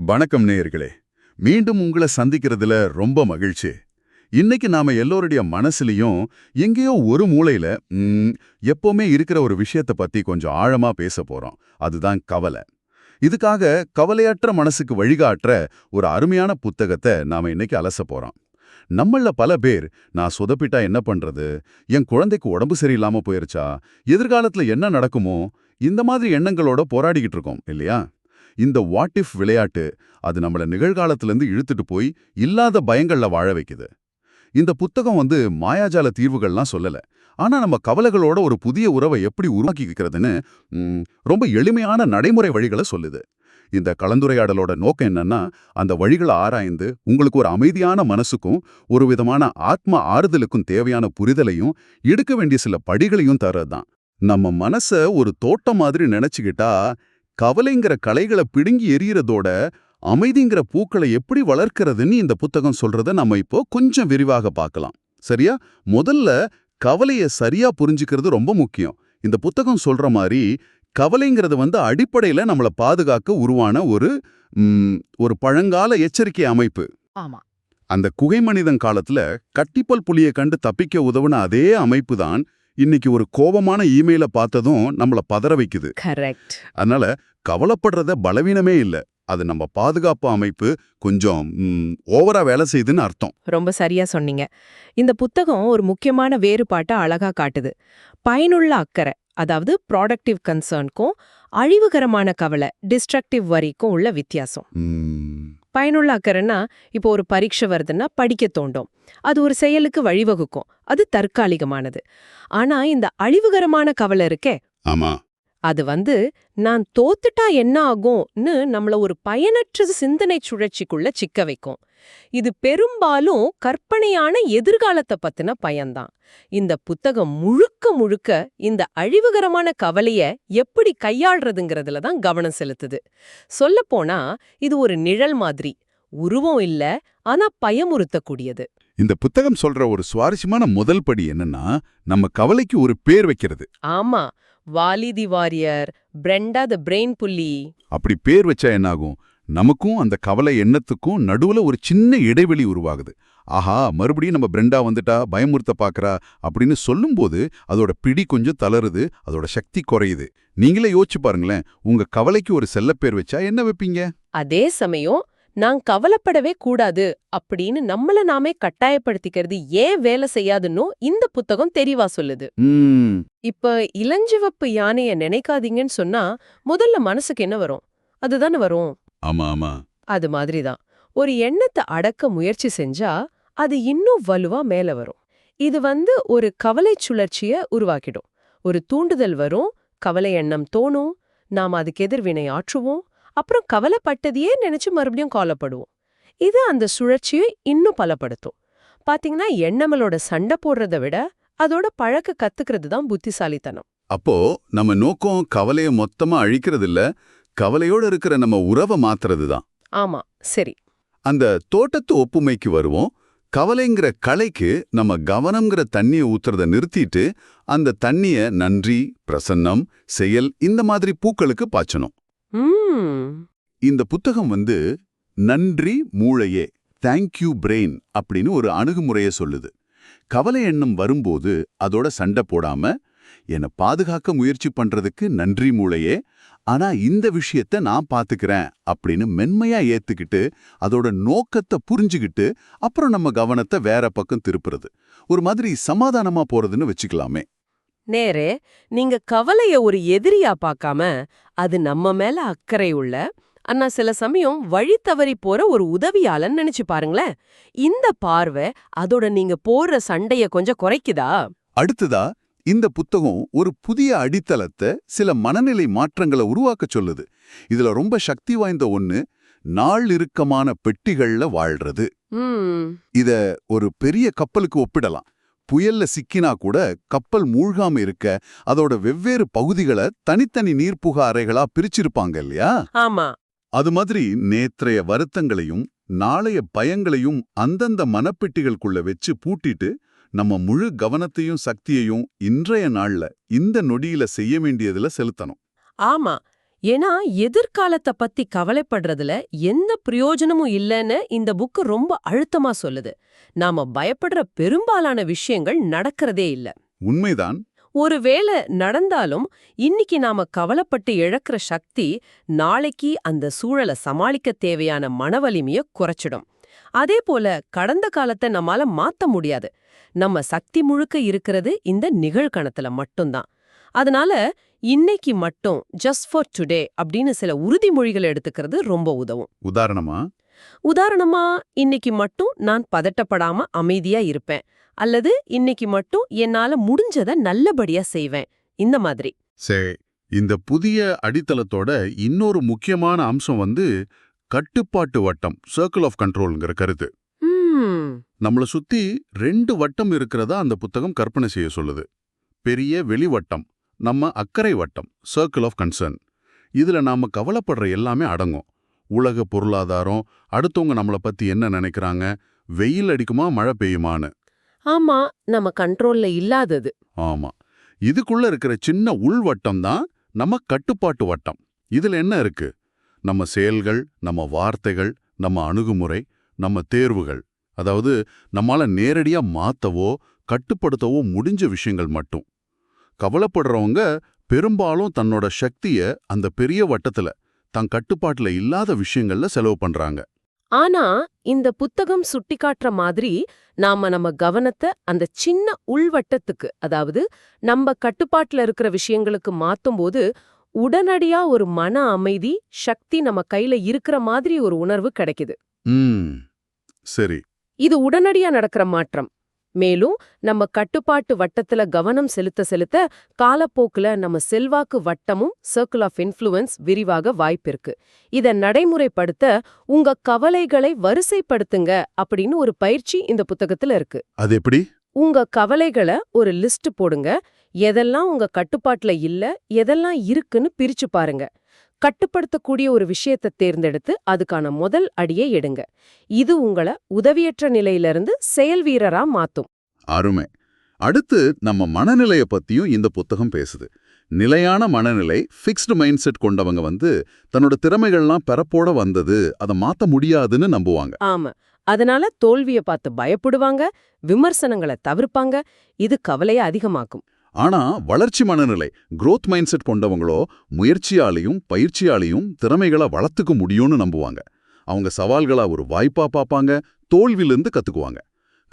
வணக்கம் நேயர்களே. மீண்டும் உங்களை சந்திக்கிறதுல ரொம்ப மகிழ்ச்சி. இன்னைக்கு நாம எல்லோருடைய மனசுலயும் எங்கேயோ ஒரு மூலையில ம், எப்பவுமே இருக்கிற ஒரு விஷயத்தை பத்தி கொஞ்சம் ஆழமா பேச போறோம். அதுதான் கவலை. இதுக்காக கவலையற்ற மனசுக்கு வழிகாட்டுற ஒரு அருமையான புத்தகத்தை நாம இன்னைக்கு அலச போறோம். நம்மள பல பேர் நான் சொதப்பிட்டா என்ன பண்றது? என் குழந்தைக்கு உடம்பு சரியில்லாம போயிருச்சா? எதிர்காலத்துல என்ன நடக்குமோ? இந்த மாதிரி எண்ணங்களோட போராடிக்கிட்டு இருக்கோம் இல்லையா? இந்த வாட் இஃப் விளையாட்டு அது நம்மள நிகழ்காலத்திலேருந்து இழுத்துட்டு போய் இல்லாத பயங்கள்ல வாழ வைக்குது. இந்த புத்தகம் வந்து மாயாஜால தீர்வுகள்லாம் சொல்லல. ஆனா நம்ம கவலைகளோட ஒரு புதிய உறவை எப்படி உருவாக்கிக்கிறதுன்னு ரொம்ப எளிமையான நடைமுறை வழிகளை சொல்லுது. இந்த கலந்துரையாடலோட நோக்கம் என்னன்னா அந்த வழிகளை ஆராய்ந்து உங்களுக்கு ஒரு அமைதியான மனசுக்கும் ஒரு விதமான ஆத்ம ஆறுதலுக்கும் தேவையான புரிதலையும் எடுக்க வேண்டிய சில படிகளையும் தர்றதுதான். நம்ம மனச ஒரு தோட்டம் மாதிரி நினச்சிக்கிட்டா கவலைங்கிற களைகளை பிடுங்கி எறியறதோட அமைதிங்கிற பூக்களை எப்படி வளர்க்கறதுன்னு இந்த புத்தகம் சொல்றத நம்ம இப்போ கொஞ்சம் விரிவாக பார்க்கலாம். சரியா? முதல்ல கவலைய சரியா புரிஞ்சுக்கிறது ரொம்ப முக்கியம். இந்த புத்தகம் சொல்ற மாதிரி கவலைங்கிறது வந்து அடிப்படையில நம்மள பாதுகாக்க உருவான ஒரு ஒரு பழங்கால எச்சரிக்கை அமைப்பு. ஆமா. அந்த குகை மனிதன் காலத்துல கட்டிப்பல் புலியை கண்டு தப்பிக்க உதவுன அதே அமைப்பு தான் இன்னைக்கு ஒரு கோபமான இமெயில பார்த்ததும் நம்மள பதற வைக்குது. கரெக்ட் அதனால கவலைப்படுறத பலவீனமே இல்ல. அது நம்ம பாதுகாப்பு அமைப்பு கொஞ்சம் ஓவரா வேலை செய்யுதுன்னு அர்த்தம். ரொம்ப சரியா சொன்னீங்க. இந்த புத்தகம் ஒரு முக்கியமான வேறுபாட்டை அழகா காட்டுது. பயனுள்ள அக்கறை அதாவது ப்ராடக்டிவ் கன்சர்னுக்கும் அழிவுகரமான கவலை டிஸ்ட்ரக்டிவ் வரிக்கும் உள்ள வித்தியாசம். பயனுள்ள அக்கறைன்னா இப்போ ஒரு பரீட்சை வருதுன்னா படிக்க தோண்டும். அது ஒரு செயலுக்கு வழிவகுக்கும். அது தற்காலிகமானது. ஆனா இந்த அழிவுகரமான கவலை இருக்கே. ஆமா. அது வந்து நான் தோத்துட்டா என்ன ஆகும்னு நம்மள ஒரு பயனற்ற சிந்தனை சுழற்சிக்குள்ள சிக்க வைக்கும். இது பெரும்பாலும் கற்பனையான எதிர்காலத்தை பத்தின பயன்தான் இந்த புத்தகம் முழுக்க முழுக்க இந்த அழிவுகரமான கவலைய எப்படி கையாள்றதுங்கிறதுல தான் கவனம் செலுத்துது. சொல்லப்போனா இது ஒரு நிழல் மாதிரி உருவம் இல்ல ஆனா பயமுறுத்தக்கூடியது. இந்த புத்தகம் சொல்ற ஒரு சுவாரஸ்யமான முதல் படி என்னன்னா நம்ம கவலைக்கு ஒரு பேர் வைக்கிறது. ஆமா வாலி தி வாரியர் பிரெண்டா த பிரெயின் புள்ளி. அப்படி பேர் வச்சா என்னாகும்? நமக்கும் அந்த கவலை எண்ணத்துக்கும் நடுவுல ஒரு சின்ன இடைவெளி உருவாகுது. ஆஹா மறுபடியும் நம்ம பிரெண்டா வந்துட்டா பயமுறுத்த பாக்குறா அப்படின்னு சொல்லும்போது அதோட பிடி கொஞ்சம் தளருது அதோட சக்தி குறையுது. நீங்களே யோசிச்சு பாருங்களேன் உங்க கவலைக்கு ஒரு செல்லப்பேர் வச்சா என்ன வைப்பீங்க? அதே சமயம் நான் கவலைப்படவே கூடாது அப்படின்னு நம்மள நாமே கட்டாயப்படுத்திக்கிறது ஏன் வேலை செய்யாதுன்னோ இந்த புத்தகம் தெளிவா சொல்லுது. இப்ப இளஞ்சிவப்பு யானைய நினைக்காதீங்கன்னு சொன்னா முதல்ல மனசுக்கு என்ன வரும்? அதுதானே வரும். ஆமா ஆமா. அது மாதிரிதான். ஒரு எண்ணத்தை அடக்க முயற்சி செஞ்சா அது இன்னும் வலுவா மேல வரும். இது வந்து ஒரு கவலை சுழற்சிய உருவாக்கிடும். ஒரு தூண்டுதல் வரும் கவலை எண்ணம் தோணும் நாம் அதுக்கு எதிர்வினை ஆற்றுவோம் அப்புறம் கவலைப்பட்டதையே நினைச்சு மறுபடியும் கவலைப்படுவோம் இது அந்த சுழற்சியை இன்னும் பலப்படுத்தும். பாத்தீங்கன்னா எண்ணங்களோட சண்டை போடுறத விட அதோட பழக்க கத்துக்கிறது தான் புத்திசாலித்தனம். அப்போ நம்ம நோக்கம் கவலைய மொத்தமா அழிக்கிறது இல்ல கவலையோட இருக்கிற நம்ம உறவை மாத்துறது தான் ஆமா சரி. அந்த தோட்டத்து ஒப்புமைக்கு வருவோம். கவலைங்கிற களைக்கு நம்ம கவனம்ங்கிற தண்ணிய ஊத்துறத நிறுத்திட்டு அந்த தண்ணிய நன்றி பிரசன்னம் செயல் இந்த மாதிரி பூக்களுக்கு பாய்ச்சணும். இந்த புத்தகம் வந்து நன்றி மூளையே தேங்க்யூ பிரெயின் அப்படின்னு ஒரு அணுகுமுறைய சொல்லுது. கவலை எண்ணம் வரும்போது அதோட சண்டை போடாம என்னை பாதுகாக்க முயற்சி பண்றதுக்கு நன்றி மூளையே ஆனா இந்த விஷயத்த நான் பாத்துக்கிறேன் அப்படின்னு மென்மையா ஏத்துக்கிட்டு அதோட நோக்கத்தை புரிஞ்சுக்கிட்டு அப்புறம் நம்ம கவனத்தை வேற பக்கம் திருப்புறது. ஒரு மாதிரி சமாதானமா போறதுன்னு வச்சுக்கலாமே. நேரே நீங்க கவலைய ஒரு எதிரியா பார்க்காம அது நம்ம மேல அக்கறை உள்ள ஆனா சில சமயம் வழி தவறி போற ஒரு உதவியாளன் நினைச்சு பாருங்களேன். இந்த பார்வை அதோட நீங்க போடுற சண்டைய கொஞ்சம் குறைக்குதா? அடுத்ததா இந்த புத்தகம் ஒரு புதிய அடித்தளத்தை சில மனநிலை மாற்றங்களை உருவாக்க சொல்லுது. இதுல ரொம்ப சக்தி வாய்ந்த ஒண்ணு நாள் இறுக்கமான பெட்டிகள்ல வாழ்றது. இத ஒரு பெரிய கப்பலுக்கு ஒப்பிடலாம். புயல்ல சிக்கினா கூட கப்பல் மூழ்காம இருக்க அதோட வெவ்வேறு பகுதிகளை தனித்தனி நீர்ப்புக அறைகளா பிரிச்சிருப்பாங்க இல்லையா? ஆமா. அது மாதிரி நேற்றைய வருத்தங்களையும் நாளைய பயங்களையும் அந்தந்த மனப்பெட்டிகளுக்குள்ள வச்சு பூட்டிட்டு நம்ம முழு கவனத்தையும் சக்தியையும் இன்றைய நாள்ல இந்த நொடியில செய்ய வேண்டியதுல செலுத்தணும். ஆமா. ஏன்னா எதிர்காலத்தை பத்தி கவலைப்படுறதுல எந்த பிரயோஜனமும் இல்லைன்னு இந்த புக்கு ரொம்ப அழுத்தமா சொல்லுது. நாம பயப்படுற பெரும்பாலான விஷயங்கள் நடக்கிறதே இல்ல. உண்மைதான். ஒருவேளை நடந்தாலும் இன்னைக்கு நாம கவலைப்பட்டு இழக்கிற சக்தி நாளைக்கு அந்த சூழலை சமாளிக்க தேவையான மனவலிமைய குறைச்சிடும். அதே போல கடந்த காலத்தை நம்மால மாத்த முடியாது. நம்ம சக்தி முழுக்க இருக்கிறது இந்த நிகழ்கணத்துல மட்டும்தான். அதனால இன்னைக்கு மட்டும் ஜஸ்ட் ஃபார் டுடே அப்படின்னு சில உறுதிமொழிகள் எடுத்துக்கிறது ரொம்ப உதவும். உதாரணமா? உதாரணமா இன்னைக்கு மட்டும் நான் பதட்டப்படாம அமைதியா இருப்பேன். அல்லது இன்னைக்கு மட்டும் என்னால முடிஞ்சத நல்லபடியா செய்வேன். இந்த மாதிரி. சரி இந்த புதிய அடித்தளத்தோட இன்னொரு முக்கியமான அம்சம் வந்து கட்டுப்பாட்டு வட்டம் சர்க்கிள் ஆஃப் கண்ட்ரோல்ங்கிற கருத்து. நம்மள சுத்தி ரெண்டு வட்டம் இருக்கிறதா அந்த புத்தகம் கற்பனை செய்ய சொல்லுது. பெரிய வெளிவட்டம் நம்ம அக்கறை வட்டம் சர்க்கிள் ஆஃப் கன்சர்ன் இதுல நாம கவலைப்படுற எல்லாமே அடங்கும். உலக பொருளாதாரம் அடுத்தவங்க நம்மள பத்தி என்ன நினைக்கிறாங்க? வெயில் அடிக்குமா மழை பெய்யுமான்னு. ஆமா நம்ம கண்ட்ரோல்ல இல்லாதது. ஆமா. இதுக்குள்ள இருக்கிற சின்ன உள்வட்டம் தான் நம்ம கட்டுப்பாட்டு வட்டம். இதுல என்ன இருக்கு? நம்ம செயல்கள் நம்ம வார்த்தைகள் நம்ம அணுகுமுறை நம்ம தேர்வுகள். அதாவது நம்மால நேரடியா மாத்தவோ கட்டுப்படுத்தவோ முடிஞ்ச விஷயங்கள் மட்டும். கவலைப்படுறவங்க பெரும்பாலும் தன்னோட சக்திய அந்த பெரிய வட்டத்துல தன் கட்டுப்பாட்டுல இல்லாத விஷயங்கள்ல செலவு பண்றாங்க. ஆனா இந்த புத்தகம் சுட்டிக்காட்டுற மாதிரி நாம நம்ம கவனத்தை அந்த சின்ன உள்வட்டத்துக்கு அதாவது நம்ம கட்டுப்பாட்டுல இருக்கிற விஷயங்களுக்கு மாத்தும்போது உடனடியா ஒரு மன அமைதி சக்தி நம்ம கையில இருக்கிற மாதிரி ஒரு உணர்வு கிடைக்குது. சரி. இது உடனடியா நடக்கிற மாற்றம். மேலும் நம்ம கட்டுப்பாட்டு வட்டத்துல கவனம் செலுத்த செலுத்த காலப்போக்குல நம்ம செல்வாக்கு வட்டமும் சர்க்கிள் ஆஃப் இன்ஃப்ளூயன்ஸ் விரிவாக வாய்ப்பிருக்கு இத நடைமுறைப்படுத்த உங்க கவலைகளை வரிசைப்படுத்துங்க அப்படின்னு ஒரு பயிற்சி இந்த புத்தகத்துல இருக்கு. அது எப்படி? உங்க கவலைகளை ஒரு லிஸ்ட் போடுங்க. எதெல்லாம் உங்க கட்டுப்பாட்டுல இல்ல எதெல்லாம் இருக்குன்னு பிரிச்சு பாருங்க. கட்டுப்படுத்தக்கூடிய ஒரு விஷயத்தை தேர்ந்தெடுத்து அதுக்கான முதல் அடியை எடுங்க. இது உங்கள உதவியற்ற நிலையிலிருந்து செயல் வீரரா மாத்தும். அருமை. அடுத்து நம்ம மனநிலைய பத்தியும் இந்த புத்தகம் பேசுது. நிலையான மனநிலை ஃபிக்ஸ்டு மைண்ட் செட் கொண்டவங்க வந்து தன்னோட திறமைகள்லாம் பெறப்போட வந்தது அதை மாத்த முடியாதுன்னு நம்புவாங்க. ஆமா. அதனால தோல்விய பார்த்து பயப்படுவாங்க விமர்சனங்களை தவிர்ப்பாங்க இது கவலைய அதிகமாக்கும். ஆனா வளர்ச்சி மனநிலை குரோத் மைண்ட் செட் கொண்டவங்களோ முயற்சியாலையும் பயிற்சியாலையும் திறமைகளை வளர்த்துக்க முடியும்னு நம்புவாங்க. அவங்க சவால்களா ஒரு வாய்ப்பா பார்ப்பாங்க தோல்வியிலிருந்து கத்துக்குவாங்க.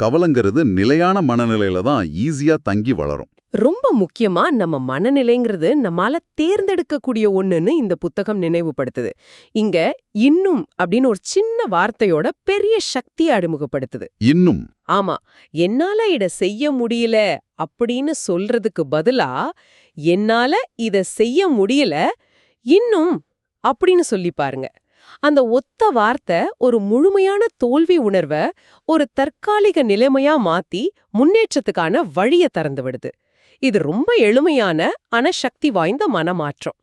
கவலைங்கிறது நிலையான மனநிலையில தான் ஈஸியா தங்கி வளரும். ரொம்ப முக்கியமா நம்ம மனநிலைங்கிறது நம்மால தேர்ந்தெடுக்கக்கூடிய ஒண்ணுன்னு இந்த புத்தகம் நினைவுபடுத்துது. இங்க இன்னும் அப்படின்னு ஒரு சின்ன வார்த்தையோட பெரிய சக்தியை அறிமுகப்படுத்துது. இன்னும்? ஆமா. என்னால இத செய்ய முடியல அப்படின்னு சொல்றதுக்கு பதிலா என்னால இத செய்ய முடியல இன்னும் அப்படின்னு சொல்லி பாருங்க. அந்த ஒத்த வார்த்தை ஒரு முழுமையான தோல்வி உணர்வ ஒரு தற்காலிக நிலைமையா மாத்தி முன்னேற்றத்துக்கான வழிய திறந்து விடுது. இது ரொம்ப எளிமையான ஆனா சக்தி வாய்ந்த மனமாற்றம்.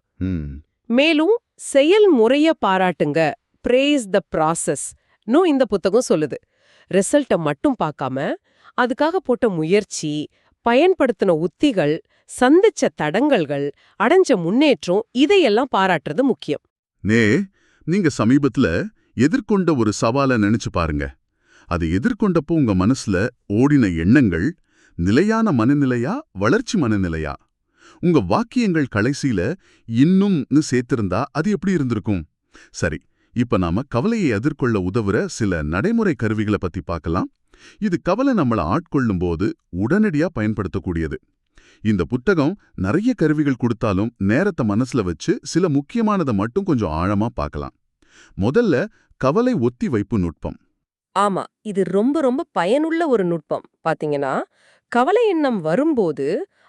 மேலும் செயல்முறைய பாராட்டுங்க. பிரேஸ் த ப்ராசஸ் நோ இந்த புத்தகம் சொல்லுது. ரிசல்ட்ட மட்டும் பார்க்காம அதுக்காக போட்ட முயற்சி பயன்படுத்தின உத்திகள் சந்திச்ச தடங்கல்கள் அடைஞ்ச முன்னேற்றம் இதையெல்லாம் பாராட்டுறது முக்கியம். நே நீங்க சமீபத்துல எதிர்கொண்ட ஒரு சவாலை நினைச்சு பாருங்க. அதை எதிர்கொண்டப்போ உங்க மனசுல ஓடின எண்ணங்கள் நிலையான மனநிலையா வளர்ச்சி மனநிலையா? உங்க வாக்கியங்கள் கடைசியில இன்னும்னு சேர்த்திருந்தா அது எப்படி இருந்திருக்கும்? சரி இப்ப நாம கவலையை எதிர்கொள்ள உதவுற சில நடைமுறை கருவிகளை பத்தி பார்க்கலாம். இது கவலை நம்மள ஆட்கொள்ளும் போது உடனடியா பயன்படுத்தக்கூடியது. இந்த புத்தகம் நிறைய கருவிகள் கொடுத்தாலும் நேரத்தை மனசுல வச்சு சில முக்கியமானதை மட்டும் கொஞ்சம் ஆழமா பார்க்கலாம். முதல்ல கவலை ஒத்தி வைப்பு நுட்பம். ஆமா இது ரொம்ப ரொம்ப பயனுள்ள ஒரு நுட்பம். பாத்தீங்கன்னா கவலை எண்ணம் வரும்போது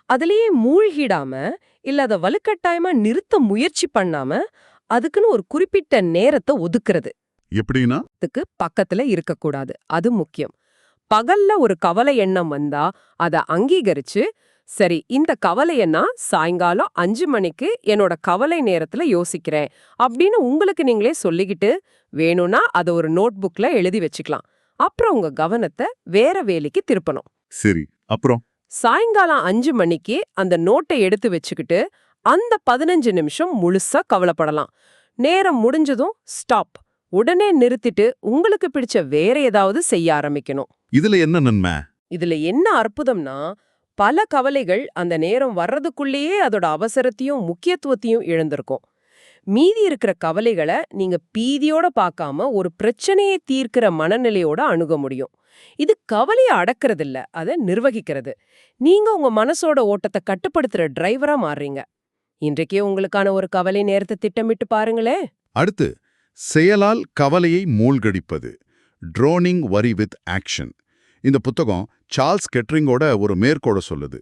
அதுலயே மூழ்கிடாம இல்ல அத வலுக்கட்டாயமா நிறுத்த முயற்சி பண்ணாம அதுக்குன்னு ஒரு குறிப்பிட்ட நேரத்தை ஒதுக்குறது. எப்படின்னா? பக்கத்துல இருக்கக்கூடாது. அது முக்கியம். பகல்ல ஒரு கவலை எண்ணம் வந்தா அத அங்கீகரிச்சு சரி இந்த கவலைய நான் சாயங்காலம் அஞ்சு மணிக்கு என்னோட கவலை நேரத்துல யோசிக்கிறேன் அப்படின்னு உங்களுக்கு நீங்களே சொல்லிக்கிட்டு வேணும்னா அத ஒரு நோட் புக்ல எழுதி வச்சுக்கலாம். அப்புறம் உங்க கவனத்தை வேற வேலைக்கு திருப்பணும். சரி அப்புறம்? சாயங்காலம் அஞ்சு மணிக்கு அந்த நோட்டை எடுத்து வச்சுக்கிட்டு அந்த பதினஞ்சு நிமிஷம் முழுசா கவலைப்படலாம். நேரம் முடிஞ்சதும் ஸ்டாப். உடனே நிறுத்திட்டு உங்களுக்கு பிடிச்ச வேற ஏதாவது செய்ய ஆரம்பிக்கணும். இதுல என்ன நன்மை? இதுல என்ன அற்புதம்னா பல கவலைகள் அந்த நேரம் வர்றதுக்குள்ளேயே அதோட அவசரத்தையும் முக்கியத்துவத்தையும் இழந்திருக்கும். மீதி இருக்கிற கவலைகளை நீங்க பீதியோட பார்க்காம ஒரு பிரச்சனையை தீர்க்கிற மனநிலையோட அணுக முடியும். இது கவலையை அடக்கிறது இல்ல அதை நிர்வகிக்கிறது. நீங்க உங்க மனசோட ஓட்டத்தை கட்டுப்படுத்துற டிரைவரா மாறுறீங்க. இன்றைக்கே உங்களுக்கான ஒரு கவலை நேரத்தை திட்டமிட்டு பாருங்களேன் அடுத்து செயலால் கவலையை மூழ்கடிப்பது. ட்ரோனிங் வரி வித் ஆக்ஷன் இந்த புத்தகம் சார்ல்ஸ் கெட்ரிங்கோட ஒரு மேற்கோட சொல்லுது.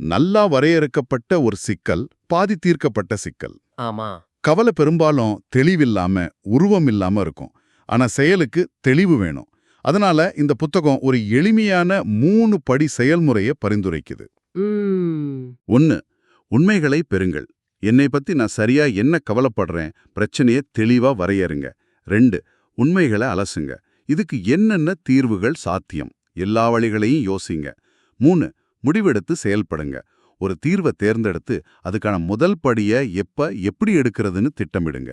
நல்லா வரையறுக்கப்பட்ட ஒரு சிக்கல் பாதி தீர்க்கப்பட்ட சிக்கல். ஆமா. கவலை பெரும்பாலும் தெளிவில்லாம உருவம் இல்லாம இருக்கும். ஆனா செயலுக்கு தெளிவு வேணும். அதனால இந்த புத்தகம் ஒரு எளிமையான மூணு படி செயல்முறையை பரிந்துரைக்குது. ஒன்னு உண்மைகளை பெறுங்கள். என்னை பத்தி நான் சரியா என்ன கவலைப்படுறேன் பிரச்சனையை தெளிவா வரையறுங்க. ரெண்டு உண்மைகளை அலசுங்க. இதுக்கு என்னென்ன தீர்வுகள் சாத்தியம்? எல்லா வழிகளையும் யோசிங்க. மூணு முடிவெடுத்து செயல்படுங்க. ஒரு தீர்வை தேர்ந்தெடுத்து அதுக்கான முதல் படியை எப்ப எப்படி எடுக்கிறதுன்னு திட்டமிடுங்க.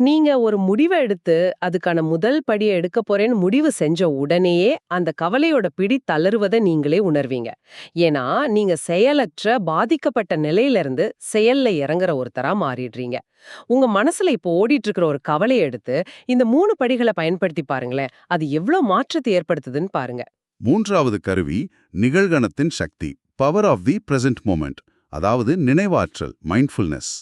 நீங்க ஒரு முடிவை எடுத்து அதுக்கான முதல் படியை எடுக்க போறேன்னு முடிவு செஞ்ச உடனேயே அந்த கவலையோட பிடி தளருவதை நீங்களே உணர்வீங்க. ஏன்னா நீங்க செயலற்ற பாதிக்கப்பட்ட நிலையில இருந்து செயல்ல இறங்குற ஒருத்தரா மாறிடுறீங்க. உங்க மனசுல இப்போ ஓடிட்டு இருக்கிற ஒரு கவலையை எடுத்து இந்த மூணு படிகளை பயன்படுத்தி பாருங்களேன் அது எவ்வளவு மாற்றத்தை ஏற்படுத்துதுன்னு பாருங்க. மூன்றாவது கருவி நிகழ்கணத்தின் சக்தி. Power of the present moment அதாவது நினைவாற்றல் மைண்ட்ஃபுல்னஸ்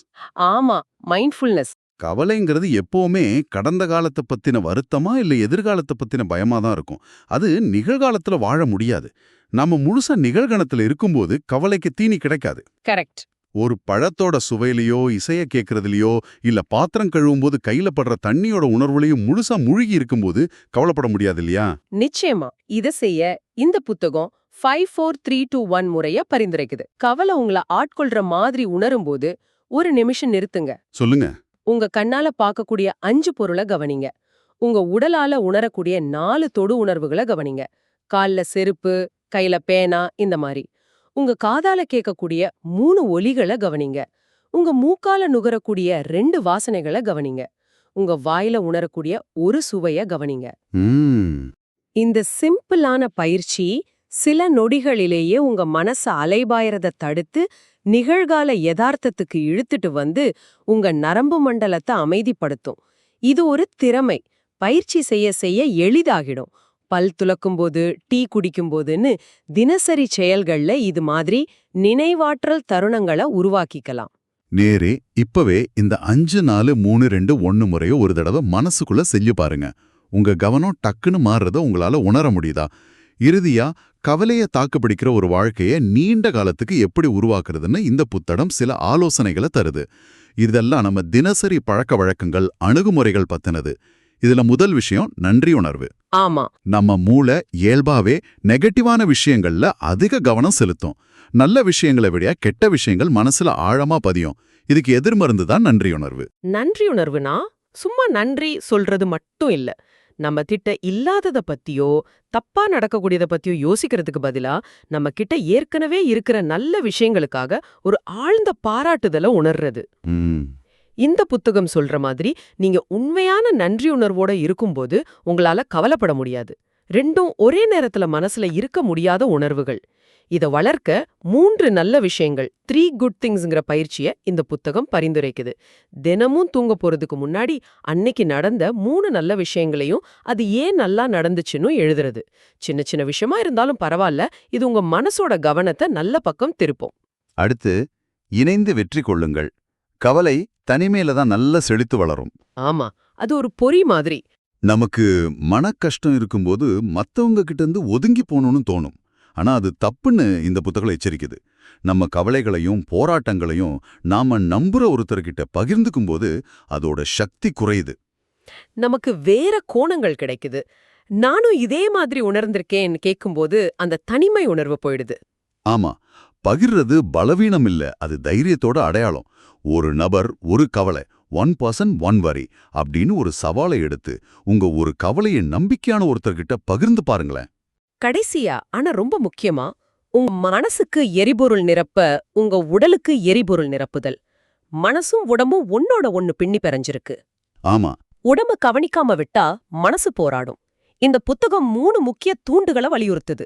ஆமா மைண்ட்ஃபுல்னஸ் கவலைங்கிறது எப்பவுமே கடந்த காலத்தை பத்தின வருத்தமா இல்ல எதிர்காலத்தை பத்தின பயமா தான் இருக்கும். அது நிகழ்காலத்துல வாழ முடியாது. நாம முழுசா நிகழ்கணத்துல இருக்கும்போது கவலைக்கு தீனி கிடைக்காது. கரெக்ட் ஒரு பழத்தோட சுவையிலையோ இசைய கேட்கறதுலயோ இல்ல பாத்திரம் கழுவும்போது கையில படுற தண்ணியோட உணர்வுலையும் முழுசா முழுகி இருக்கும்போது கவலைப்பட முடியாது இல்லையா? நிச்சயமா. இத செய்ய இந்த புத்தகம் five four three two one முறைய பரிந்துரைக்குது. கவலை உங்களை ஆட்கொள்ற மாதிரி உணரும்போது ஒரு நிமிஷம் நிறுத்துங்க. சொல்லுங்க. உங்க கண்ணால பார்க்கக்கூடிய அஞ்சு பொருளை கவனிங்க. உங்க உடலால உணரக்கூடிய நாலு தொடு உணர்வுகளை கவனிங்க. கால்ல செருப்பு கையில பேனா இந்த மாதிரி உங்க காதால கேட்கக்கூடிய மூணு ஒலிகளை கவனிங்க. உங்க மூக்கால நுகரக்கூடிய ரெண்டு வாசனைகளை கவனிங்க. உங்க வாயில உணரக்கூடிய ஒரு சுவைய கவனிங்க. இந்த சிம்பிளான பயிற்சி சில நொடிகளிலேயே உங்க மனச அலைபாயறத தடுத்து நிகழ்கால யதார்த்தத்துக்கு இழுத்துட்டு வந்து உங்க நரம்பு மண்டலத்தை அமைதிப்படுத்தும். இது ஒரு திறமை. பயிற்சி செய்ய செய்ய எளிதாகிடும். பல் துலக்கும்போது டீ குடிக்கும்போதுன்னு தினசரி செயல்கள்ல இது மாதிரி நினைவாற்றல் தருணங்களை உருவாக்கிக்கலாம். நேரே இப்பவே இந்த அஞ்சு நாலு மூணு ரெண்டு ஒன்னு முறையோ ஒரு தடவை மனசுக்குள்ள செஞ்சு பாருங்க. உங்க கவனம் டக்குன்னு மாறுறத உங்களால உணர முடியுதா? இறுதியா கவலைய தாக்குப்பிடிக்கிற ஒரு வாழ்க்கைய நீண்ட காலத்துக்கு எப்படி உருவாக்குறதுன்னு இந்த புத்தடம் சில ஆலோசனைகளை தருது. இதெல்லாம் நம்ம தினசரி பழக்க வழக்கங்கள் அணுகுமுறைகள் பத்தினது. இதுல முதல் விஷயம் நன்றி உணர்வு. ஆமா. நம்ம மூளை இயல்பாவே நெகட்டிவான விஷயங்கள்ல அதிக கவனம் செலுத்தும். நல்ல விஷயங்களை விட கெட்ட விஷயங்கள் மனசுல ஆழமா பதியும். இதுக்கு எதிர்மருந்து தான் நன்றியுணர்வு நன்றி உணர்வுனா சும்மா நன்றி சொல்றது மட்டும் இல்ல. நம்ம திட்ட இல்லாதத பத்தியோ தப்பா நடக்கக்கூடியத பத்தியோ யோசிக்கிறதுக்கு பதிலா நம்ம கிட்ட ஏற்கனவே இருக்கிற நல்ல விஷயங்களுக்காக ஒரு ஆழ்ந்த பாராட்டுதல உணர்றது. இந்த புத்தகம் சொல்ற மாதிரி நீங்க உண்மையான நன்றி உணர்வோட இருக்கும்போது உங்களால கவலைப்பட முடியாது. ரெண்டும் ஒரே நேரத்துல மனசுல இருக்க முடியாத உணர்வுகள். இத வளர்க்க மூன்று நல்ல விஷயங்கள் த்ரீ குட் திங்ஸ்ங்கிற பயிற்சிய இந்த புத்தகம் பரிந்துரைக்குது. தினமும் தூங்க போறதுக்கு முன்னாடி அன்னைக்கு நடந்த மூணு நல்ல விஷயங்களையும் அது ஏன் நல்லா நடந்துச்சுன்னு எழுதுறது. சின்ன சின்ன விஷயமா இருந்தாலும் பரவாயில்ல இது உங்க மனசோட கவனத்தை நல்ல பக்கம் திருப்பும். அடுத்து இணைந்து வெற்றி கொள்ளுங்கள். கவலை தனிமையில தான் நல்ல செழித்து வளரும். ஆமா அது ஒரு பொறி மாதிரி. நமக்கு மனக்கஷ்டம் இருக்கும்போது மத்தவங்க கிட்ட இருந்து ஒதுங்கி போகணும்னு தோணும். ஆனா அது தப்புன்னு இந்த புத்தகம் எச்சரிக்குது. நம்ம கவலைகளையும் போராட்டங்களையும் நாம நம்புற ஒருத்தர்கிட்ட பகிர்ந்துக்கும் போது அதோட சக்தி குறையுது. நமக்கு வேற கோணங்கள் கிடைக்குது. நானும் இதே மாதிரி உணர்ந்திருக்கேன் கேட்கும்போது அந்த தனிமை உணர்வு போயிடுது. ஆமா பகிர்றது பலவீனம் இல்ல அது தைரியத்தோட அடையாளம். ஒரு நபர் ஒரு கவலை ஒன் பர்சன் ஒன் வரி அப்படின்னு ஒரு சவாலை எடுத்து உங்க ஒரு கவலையை நம்பிக்கையான ஒருத்தர்கிட்ட பகிர்ந்து பாருங்களேன். கடைசியா ஆனா ரொம்ப முக்கியமா உங்க மனசுக்கு எரிபொருள் நிரப்ப உங்க உடலுக்கு எரிபொருள் நிரப்புதல். மனசும் உடம்பும் ஒன்னோட ஒன்னு பின்னி பெறஞ்சிருக்கு. ஆமா. உடம்ப கவனிக்காம விட்டா மனசு போராடும். இந்த புத்தகம் மூணு முக்கிய தூண்டுகளை வலியுறுத்துது.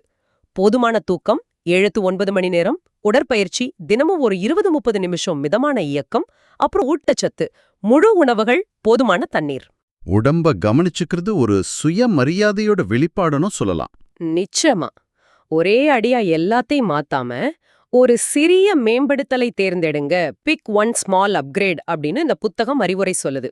போதுமான தூக்கம் ஏழு to ஒன்பது மணி நேரம் உடற்பயிற்சி தினமும் ஒரு இருபது முப்பது நிமிஷம் மிதமான இயக்கம் அப்புறம் ஊட்டச்சத்து முழு உணவுகள் போதுமான தண்ணீர். உடம்ப கவனிச்சுக்கிறது ஒரு சுயமரியாதையோட வெளிப்பாடுன்னு சொல்லலாம். நிச்சயமா. ஒரே அடியா எல்லாத்தையும் மாத்தாம ஒரு சிறிய மேம்படுத்தலை தேர்ந்தெடுங்க. பிக் ஒன் ஸ்மால் அப்கிரேட் அப்படின்னு இந்த புத்தகம் அறிவுரை சொல்லுது.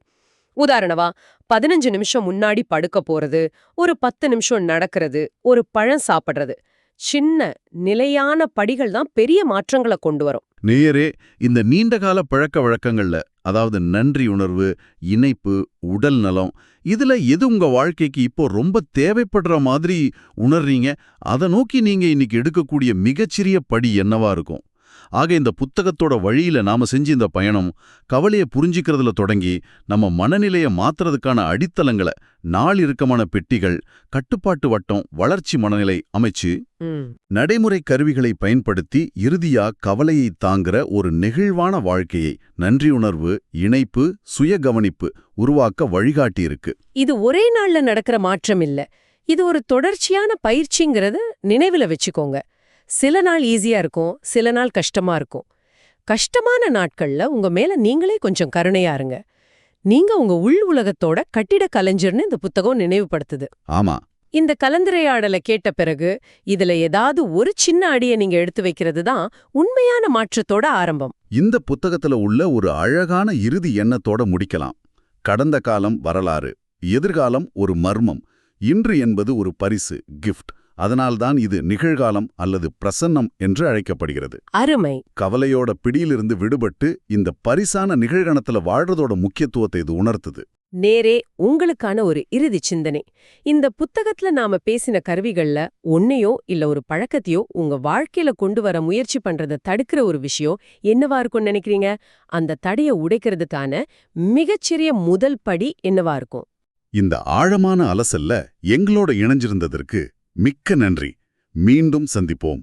உதாரணமா பதினஞ்சு நிமிஷம் முன்னாடி படுக்க போறது ஒரு பத்து நிமிஷம் நடக்கிறது ஒரு பழம் சாப்பிடுறது. சின்ன நிலையான படிகள் தான் பெரிய மாற்றங்களை கொண்டு வரும். நேயரே இந்த நீண்டகால பழக்க வழக்கங்கள்ல அதாவது நன்றி உணர்வு இணைப்பு உடல் நலம் இதுல எது உங்க வாழ்க்கைக்கு இப்போ ரொம்ப தேவைப்படுற மாதிரி உணர்றீங்க? அதை நோக்கி நீங்க இன்னைக்கு எடுக்கக்கூடிய மிகச்சிறிய படி என்னவா இருக்கும்? ஆக இந்த புத்தகத்தோட வழியில நாம செஞ்ச இந்த பயணம் கவலையை புரிஞ்சிக்கிறதுல தொடங்கி நம்ம மனநிலையை மாத்துறதுக்கான அடித்தளங்களை நாள் இறுக்கமான பெட்டிகள் கட்டுப்பாட்டு வட்டம் வளர்ச்சி மனநிலை அமைச்சு நடைமுறை கருவிகளை பயன்படுத்தி இறுதியா கவலையை தாங்குற ஒரு நெகிழ்வான வாழ்க்கையை நன்றியுணர்வு இணைப்பு சுய கவனிப்பு உருவாக்க வழிகாட்டியிருக்கு இது ஒரே நாள்ல நடக்கிற மாற்றம் இல்ல. இது ஒரு தொடர்ச்சியான பயிற்சிங்கிறத நினைவுல வச்சுக்கோங்க. சில நாள் ஈஸியா இருக்கும் சில நாள் கஷ்டமா இருக்கும். கஷ்டமான நாட்கள்ல உங்க மேல நீங்களே கொஞ்சம் கருணையா இருங்க. நீங்க உங்க உள் உலகத்தோட கட்டிட கலைஞர்னு இந்த புத்தகம் நினைவுபடுத்துது. ஆமா. இந்த கலந்துரையாடலை கேட்ட பிறகு இதுல ஏதாவது ஒரு சின்ன அடியை நீங்க எடுத்து வைக்கிறது தான் உண்மையான மாற்றத்தோட ஆரம்பம். இந்த புத்தகத்துல உள்ள ஒரு அழகான இறுதி எண்ணத்தோட முடிக்கலாம். கடந்த காலம் வரலாறு எதிர்காலம் ஒரு மர்மம் இன்று என்பது ஒரு பரிசு கிஃப்ட் அதனால்தான் இது நிகழ்காலம் அல்லது பிரசன்னம் என்று அழைக்கப்படுகிறது. அருமை. கவலையோட பிடியிலிருந்து விடுபட்டு இந்த பரிசான நிகழ்கணத்துல வாழ்றதோட முக்கியத்துவத்தை இது உணர்த்துது. நேரே உங்களுக்கான ஒரு இறுதி சிந்தனை. இந்த புத்தகத்துல நாம பேசின கருவிகள்ல ஒன்னையோ இல்ல ஒரு பழக்கத்தையோ உங்க வாழ்க்கையில கொண்டு வர முயற்சி பண்றத தடுக்கிற ஒரு விஷயம் என்னவா இருக்கும்னு நினைக்கிறீங்க? அந்த தடைய உடைக்கிறதுக்கான மிகச்சிறிய முதல் படி என்னவா இருக்கும்? இந்த ஆழமான அலசல்ல எங்களோட இணைஞ்சிருந்ததற்கு மிக்க நன்றி. மீண்டும் சந்திப்போம்.